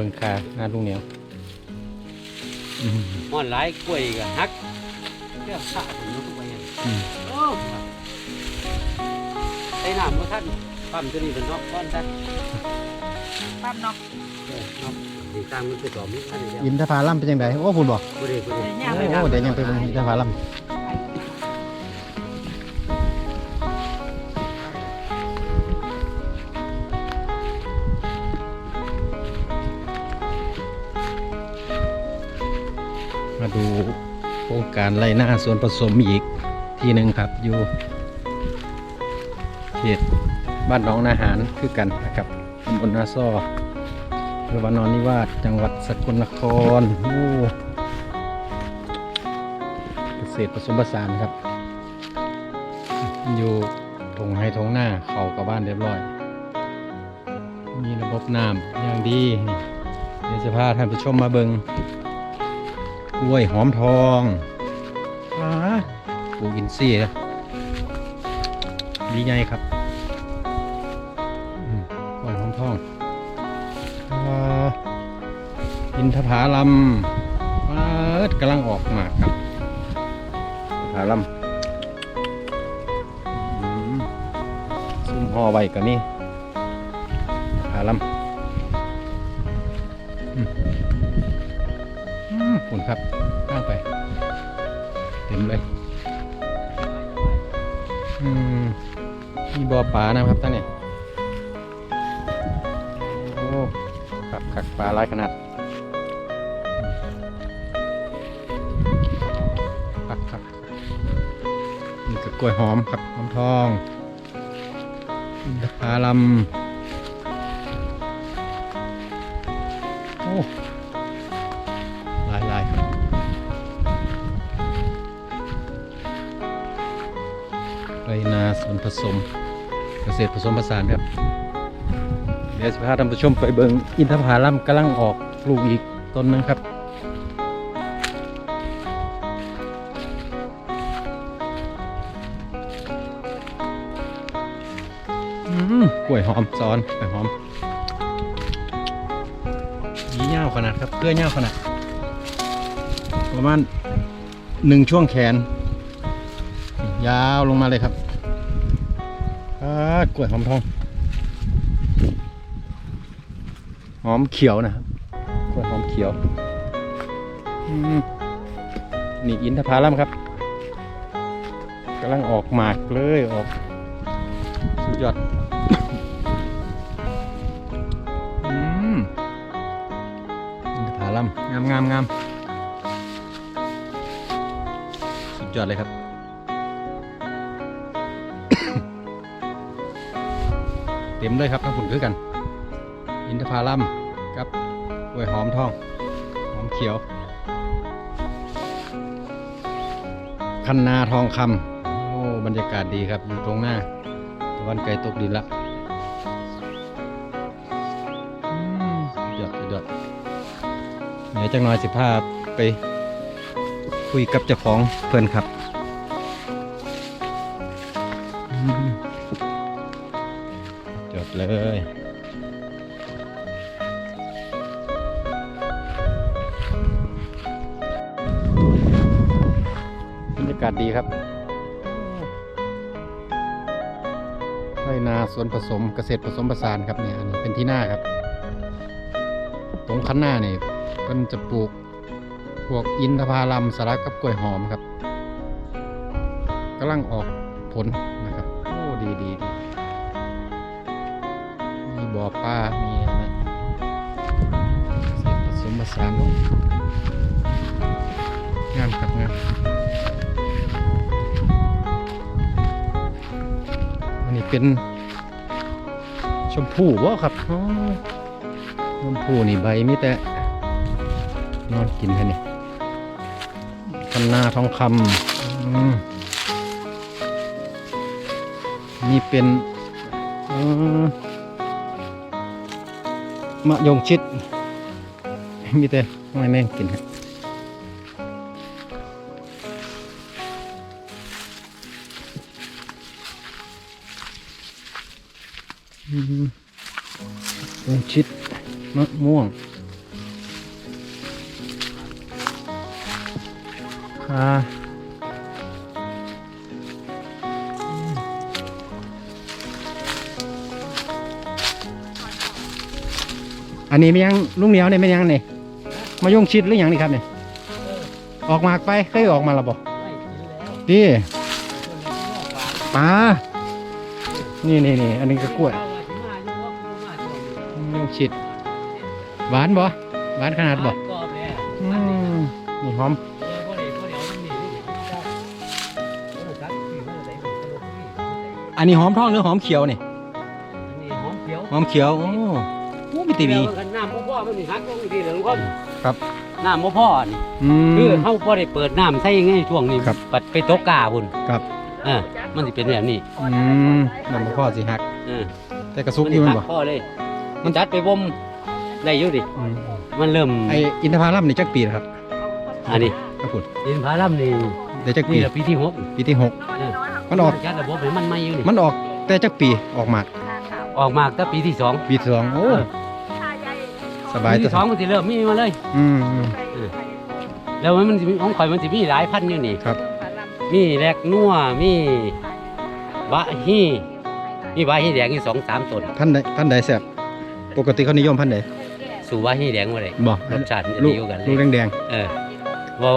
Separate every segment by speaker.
Speaker 1: บิ่งคาหน้าลุงเหนียวอืม
Speaker 2: ม่อนหลายกล้วยก็หักเรื่องข้าผมนึกไปยัง
Speaker 1: อืม
Speaker 2: โอ้ไอ้น้ำบ่ทันปั๊มตัวนี้เป็นนอกก้อนทัน
Speaker 3: ปั๊บเนาะ
Speaker 2: เออนอกสีตามมันไปต่อมีอันนี้แล้ว
Speaker 1: อินทผลัมเป็นยังไงโอ้คุณบอก
Speaker 2: บ่ได้บ่ได้
Speaker 3: เดี๋ยวย่างไป
Speaker 1: โอ้เดี๋ยวยังไปเบิ่งอินทผลัม มาดูโครงการไรหน้าส่วนผสมอีกที่หนึ่งครับอยู่เขตบ้านหน้องนาหารคือกันนะครับตำบลนาซ้อหรือว่านอนนิวาสจังหวัดสกลนครโอ้เกษตรผสมผสานครับ อยู่ทงไฮทงหน้าเขากับบ้านเรียบร้อย มีระบบน้ำอย่างดีเดี๋ยวจะพาท่านผู้ชมมาเบิง กล้วยหอมทองอาปลูกอินทรีย์นะดีไงครับอืมกล้วยหอมทองอาอินทผาลัมเปิดกำลังออกหมากครับอินทผาลัมอืมซุ่มห่อไว้กับนี่ผาลัมอืม มีบ่อปลานะครับท่านเนี่ยโอ้ขักขักปลาหลายขนาดขักขักนี่คือกล้วยหอมครับหอมทองอินทผลัมโอ้ นาส่วนผสมเกษตรผสมผสานครับเดี๋ยวจะพาท่านผู้ชมไปเบิงอินทผลัมกำลังออกปลูกอีกต้นหนึงครับกล้วยหอมซ้อนกล้วยหอมยีเง่าขนาดครับเกลือเง่าขนาดประมาณหนึ่งช่วงแขน ยาวลงมาเลยครับ อ่ากล้วยหอมทองหอมเขียวนะครับกล้วยหอมเขียวนี่อินทผลัมครับกำลังออกหมากเลยออกสุดยอดอินทผลัมงามงามงามสุดยอดเลยครับ เต็มเลยครับทั้งผุนคือกัน อินทผลัมกับกล้วยหอมทอง หอมเขียว คันนาทองคำโอ้บรรยากาศดีครับ อยู่ตรงหน้าตะวันไกลตกดินละอืมสุดยอดสุดยอดเดี๋ยวจังน้อยสิพาไปคุยกับเจ้าของเพื่อนครับ จดเลยบรรยากาศดีครับไรนาสวนผสมเกษตรผสมผสานครับเนี่ยอันนี้เป็นที่หน้าครับ ตรงคันหน้านี่เพิ่นจะปลูกพวกอินทผลัมสลักกับกล้วยหอมครับกำลังออกผล ปลา มีอะไรเสร็จผสมผสานโอ้งามครับงามอันนี้เป็นชมพู่บ่ครับชมพู่นี่ใบมีแต่นอนกินแค่นี้คันนาทองคำมนี่เป็นเออ มะยงชิดมีแต่ไม่แม่งกินครับยงชิดมะม่วงอ่า อันนี้ไม่ยังลุงเหนียวเนี่ยไม่ยังเนี่ยมายงชิดหรือยังนี่ครับเนี่ยออกมากไปเคยออกมาแล้วบ่
Speaker 2: ไม่กินแล้ว
Speaker 1: ดี
Speaker 2: คนนี้ก็หวาน
Speaker 1: ปลานี่นี่นี่อันนี้ก็กล้วย
Speaker 2: เอาไว้ที่มาอยู่ว่ากูมาช่วงนี้
Speaker 1: มายงชิด หวานบ่หวานขนาดบ่
Speaker 2: กรอบเลยอะ
Speaker 1: อืมนี่หอม
Speaker 2: เออพอดีพอดีเอามันหนีนี่นี่ได้เออครับคือมันอะไรมันตลกนี่มันอะไร
Speaker 1: อันนี้หอมทองหรือหอมเขียวนี่
Speaker 2: อันนี้หอมเขียว
Speaker 1: หอมเขียวโอ้ โหมีตีบี
Speaker 2: เดี๋ยวมันน้ำบ่พ่อมันนี่ฮักลงดีเลยทุกคน
Speaker 1: ครับ
Speaker 2: น้ำบ่พ่อนี่
Speaker 1: อื
Speaker 2: คือ
Speaker 1: ม
Speaker 2: เฮาบ่ได้เปิดน้ำใส่ไงช่วงนี้
Speaker 1: ครับ
Speaker 2: ปัดไปตกกาพุ่น
Speaker 1: ครับ
Speaker 2: เออมันสิเป็นแบบนี้
Speaker 1: อืมน้ำบ่พ่อสิหัก
Speaker 2: เออ
Speaker 1: แต่กระซุกอยู่มันบ่
Speaker 2: หัพ่อเลย มันจัดไปบ่มได้อยู่ดิ
Speaker 1: อืม
Speaker 2: มันเริ่ม
Speaker 1: ไออินทผลัมนี่จักปีนะครับ
Speaker 2: อันนี้
Speaker 1: ครับผม
Speaker 2: ดินพารัมนี่
Speaker 1: เดี๋ยวจักปี
Speaker 2: นี่แหละปีที่หก
Speaker 1: ปีที่หก
Speaker 2: เออ
Speaker 1: มันออก
Speaker 2: จัดระบบให้มันใหม่อยู่นี่
Speaker 1: มันออกแต่จักปีออกหมาก
Speaker 2: ออกมาตั้งปีที่สอง
Speaker 1: ปีที่สองโอ้
Speaker 2: เออ
Speaker 1: สบาย
Speaker 2: ปี
Speaker 1: ตัว
Speaker 2: ที่สองมันสิเริ่มมีมาเลย
Speaker 1: อืมอืม
Speaker 2: แล้วมันสิมีของข่อยมันสิมีหลายพันธุ์อยู่นี่
Speaker 1: ครับ
Speaker 2: มีแลกนัวมีบะฮี่มีบะฮี่แดงอยู่สองสามต้น
Speaker 1: ท่านใดท่านใดแซ่บปกติเขานิยมพันธุ์ใด
Speaker 2: สู่บะฮี่แดงมาเลย
Speaker 1: บ่
Speaker 2: รสชาติมันจะ
Speaker 1: ลู
Speaker 2: ดี
Speaker 1: ก
Speaker 2: กว่ากันเล
Speaker 1: ลูก
Speaker 2: ย
Speaker 1: แดง
Speaker 2: เออว่า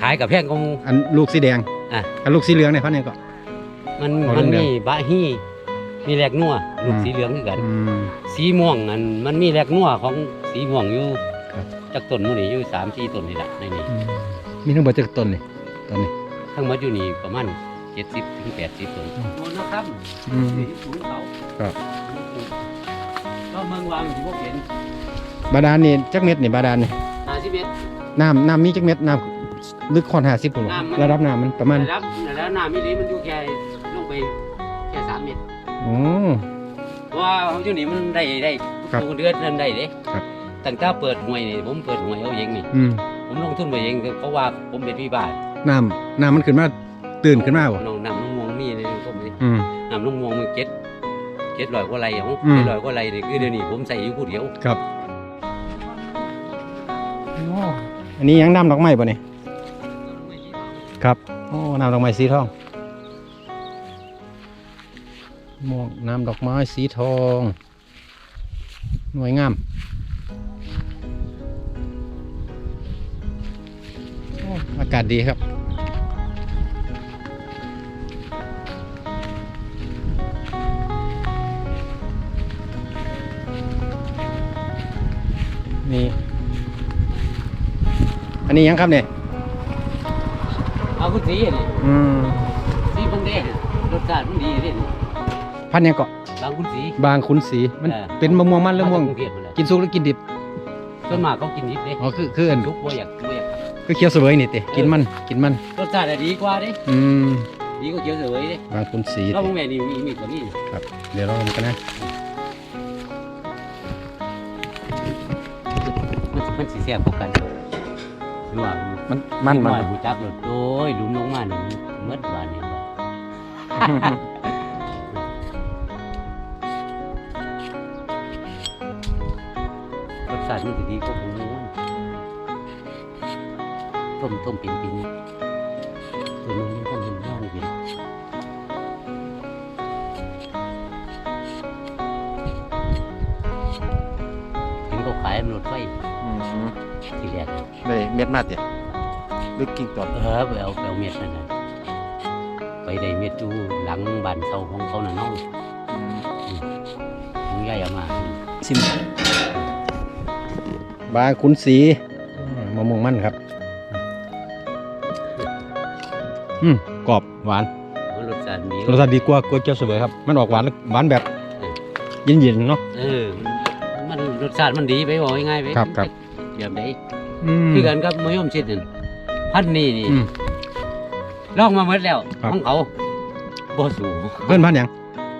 Speaker 2: ขายกับแพงของ
Speaker 1: ๆอันลูกสีแดง
Speaker 2: อะ
Speaker 1: อันลูกสีเหลืองเนี่ยพันธุ์หยังก็
Speaker 2: มัน
Speaker 1: เอา
Speaker 2: มัน
Speaker 1: เรื่อง
Speaker 2: มีบะฮี่ มีแลกนัวลูก
Speaker 1: อืม
Speaker 2: สีเหลืองคือกัน
Speaker 1: อืม
Speaker 2: สีม่วงอันมันมีแลกนัวของสีม่วงอยู่
Speaker 1: ครับ
Speaker 2: จากต้นมันนี่อยู่สามสี่ต้นนี่แหละในนี้
Speaker 1: อืมมีทั้งหมดจักต้นนี่ตอนนี้
Speaker 2: ทั้งหมดอยู่นี่ประมาณเจ็ดสิบถึงแปดสิบต้น
Speaker 1: อืม
Speaker 2: โน่นนะครับ
Speaker 1: อืม
Speaker 2: อยู่สูงเขา
Speaker 1: ครับ
Speaker 2: ก็เมืองวางอยู่พวกเห็น
Speaker 1: บาดาลนี่จักเม็ดนี่บาดาลนี่
Speaker 2: ห้าสิบเมตร
Speaker 1: น้ำน้ำมีจักเม็ดน้ำลึกคอน50พุ่นบ่
Speaker 2: น้ำมัน
Speaker 1: ระดับน้ำมันประมาณ
Speaker 2: แล้วแล้วน้ำมิลีมันอยู่แค่ลงไปแค่สามเมตร
Speaker 1: โอ้
Speaker 2: เพราะว่าเขาอยู่นี่มันได้ได้
Speaker 1: ครับ
Speaker 2: ทุกเดือนนั้นได้เด้
Speaker 1: ครับ
Speaker 2: ตั้งแต่เปิดหวยนี่ผมเปิดหวยเอาเองนี่
Speaker 1: อืม
Speaker 2: ผมลงทุนไปเองเพราะว่าผมเป็นพี่บ้าน
Speaker 1: น้ำน้ำมันขึ้นมาตื่นขึ้นมาบ่
Speaker 2: น้องน้ำน้องมวงมีเลยผมนี่
Speaker 1: อืม
Speaker 2: น้ำน้องมวงมันเก็ดเก็ดลอยกว่าไรเอา
Speaker 1: อืม
Speaker 2: เก็ดลอยกว่าไรนี่คือเดี๋ยวนี้ผมใส่อยู่ผู้เดียว
Speaker 1: ครับอันนี้ยังน้ำดอกไม้ป่ะเนี่ยครับโอ้น้ำดอกไม้สีทอง มองน้ำดอกไม้สีทองหน่วยงามโอ้อากาศดีครับ นี่ อันนี้ยังครับเนี่ย
Speaker 2: เอาคุณสีนี่
Speaker 1: อืม
Speaker 2: สีมันแดงรสชาติมันดีเลยนี่
Speaker 1: พันธุ์ยังเกาะ
Speaker 2: บางคุณสี
Speaker 1: บางขุนสีมัน
Speaker 2: เออ
Speaker 1: เป็นมะม่วงมันหรือม่วงา
Speaker 2: จากกรุงเทพนั่นแหละ
Speaker 1: กินสุกหรือกินดิบ
Speaker 2: ส่วนมากเขากินดิบเด้
Speaker 1: อ๋อคือคืออัน
Speaker 2: ทุกบ่อยากบ่อยาก
Speaker 1: คือเคี้ยวเสวยนี่ติกินมันกินมัน
Speaker 2: รสชาติอะดีกว่าเด้
Speaker 1: อืม
Speaker 2: ดีกว่าเขียวเสวยเด้
Speaker 1: บางขุนสี
Speaker 2: เราบางแม่นี่มีมีกว่านี้
Speaker 1: ครับเดี๋ยวเราลองกันนะ
Speaker 2: มันมันสิแซ่บกว่ากันหรือว่า
Speaker 1: มันมันมัน
Speaker 2: อยหูจักรถโอ้ยหลุมลงมานี่เมดบานนี่บ่าติมันสิดีกว่าหมูต้มต้มเป็นปีนี้ตัวนึงยังท่านเห็นย่างอยู่เห็นเขาขายมันรถไฟทีแรก
Speaker 1: ได้เม็ดมาเตี๋ยลึกกิ่งตอด
Speaker 2: เออไปเอาไปเอาเม็ดนั่นน่ะไปได้เม็ดอยู่หลังบ้านเสาของเขาน่ะน้องมึงย้ายเอามา
Speaker 1: ซิม บางขุนสีอืมมะม่วงมันครับ อืมกรอบหวาน
Speaker 2: มันรสชาติดี
Speaker 1: รสชาติดีกว่ากล้วยเจียวเสวยครับ มันออกหวานหวานแบบเย็นๆเนาะ
Speaker 2: เออมันมันรสชาติมันดีไปบอกง่ายๆไป
Speaker 1: ครับครับ
Speaker 2: แบบไหน
Speaker 1: อืม
Speaker 2: คือกันกับมะยมชิดนั่นพันธุ์นี่นี่
Speaker 1: อืม
Speaker 2: ลองมาหมดแล้ว
Speaker 1: ครับ
Speaker 2: ของเขาบ่สูง
Speaker 1: เพื่อนพันธุ์หยัง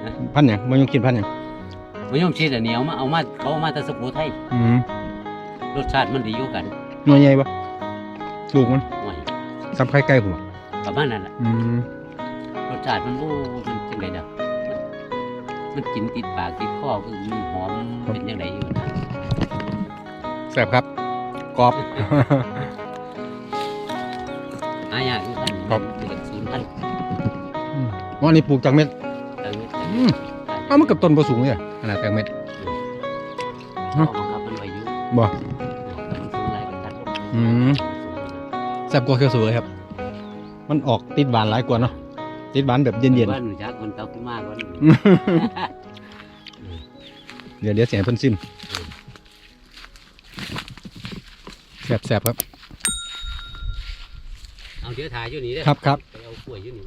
Speaker 2: ฮะ
Speaker 1: พันธุ์หยังมันยังกินพันธุ์หยัง
Speaker 2: มะยมชิดอันนี้เอามาเอามาเขาเอามาแต่สุโขทัย
Speaker 1: อืม
Speaker 2: รสชาติมันดีอยู่กัน
Speaker 1: หน่วยใหญ่ปะลูกมัน
Speaker 2: ห่วย
Speaker 1: ซับไข่ไก่หัว
Speaker 2: ประมาณนั้นแหละ
Speaker 1: อืม
Speaker 2: รสชาติมันโอ้มันจังไดเด้อมันมันกินติดปากติดคอคือมันหอมเป็นจังไดอยู่นะ
Speaker 1: แซ่บครับกรอบ
Speaker 2: หายากอยู่กัน
Speaker 1: ครับ
Speaker 2: เป็นศูนย์พัน
Speaker 1: อืมว่านี่ปลูกจากเม็ด
Speaker 2: ตังเม็ด
Speaker 1: อืม อ้าวมันกับต้นบ่สูงเลยขนาดจากเม็ด
Speaker 2: เพราะบังคับมันไว้อยู่
Speaker 1: บ่ อืมแซ่บกว่าเขียวสวยครับ มันออกติดหวานหลายกว่าเนาะติดหวานแบบเย็น
Speaker 2: ว่าหนูจักคนเก่าขึ้นมากกว่านี้
Speaker 1: ๆเดี๋ยวเดี๋ยวเสียงเพิ่นซิมแซ่บๆครับ
Speaker 2: เอาเดี๋ยวถ่ายอยู่นี่เด้อ
Speaker 1: ครับครับ
Speaker 2: ไปเอากล้วยอยู่นี่